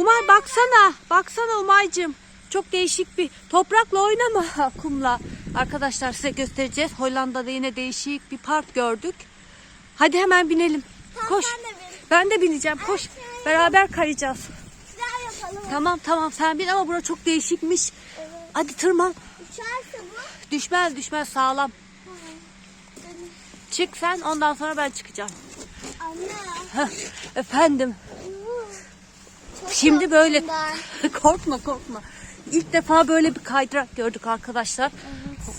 Umay baksana. Baksana Umay'cığım. Çok değişik bir toprakla oynama kumla. Arkadaşlar size göstereceğiz. Hollanda'da yine değişik bir park gördük. Hadi hemen binelim. Koş. sen de. Ben de bineceğim. Koş. Beraber kayacağız. Tamam tamam sen bin ama bura çok değişikmiş. Hadi tırman. Uçarsa bu. Düşmez düşmez sağlam. Çık sen ondan sonra ben çıkacağım. Anne. Efendim. Şimdi böyle korkma korkma. İlk defa böyle bir kaydırak gördük arkadaşlar.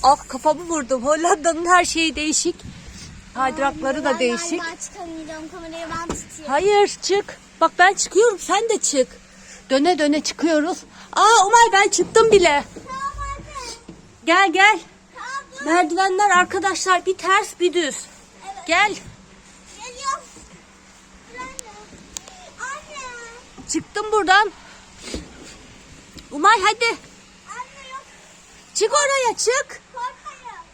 Ah kafamı vurdum. Hollanda'nın her şeyi değişik. Kaydırakları da Ben değişik. galiba çıkamayacağım. Kamerayı ben tutayım. Hayır çık. Bak ben çıkıyorum sen de çık. Döne döne çıkıyoruz. Aa Umay ben çıktım bile. Tamam anne. Gel gel. Tamam. Merdivenler arkadaşlar bir ters bir düz. Evet. Gel. Geliyorum. Dur Anne. Anne. Çıktım buradan. Umay hadi. Anne yok. Çık oraya çık. Korkmayın.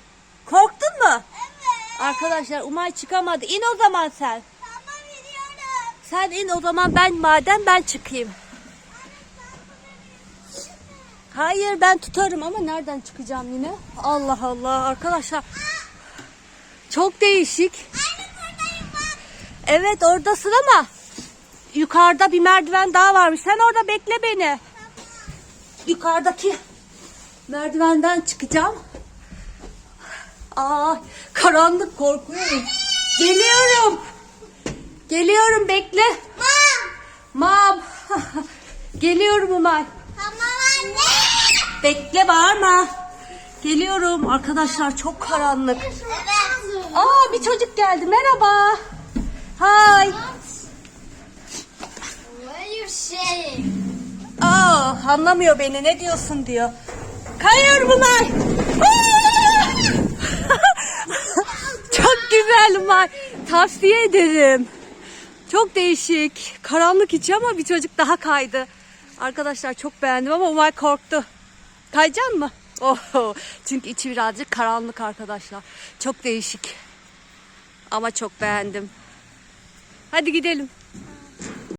Korktun mu? Evet. Arkadaşlar Umay çıkamadı. İn o zaman sen. Tamam gidiyorum. Sen in o zaman ben madem ben çıkayım. Hayır ben tutarım ama nereden çıkacağım yine? Allah Allah arkadaşlar. Çok değişik. Anne buradayım bak. Evet oradasın ama yukarıda bir merdiven daha varmış. Sen orada bekle beni. Yukarıdaki merdivenden çıkacağım. Aa karanlık korkuyorum. Geliyorum. Geliyorum bekle. Mam. Mam. Geliyorum Umay. Tamam anne. Bekle bağırma. Geliyorum arkadaşlar çok karanlık. Evet. Aa bir çocuk geldi merhaba. Hay. Anlamıyor beni ne diyorsun diyor. Kayıyorum Umay. Aa! çok güzel Umay. Tavsiye ederim. Çok değişik. Karanlık içi ama bir çocuk daha kaydı. Arkadaşlar çok beğendim ama Umay korktu. Kayacaksın mı? Oh, çünkü içi birazcık karanlık arkadaşlar. Çok değişik. Ama çok beğendim. Hadi gidelim.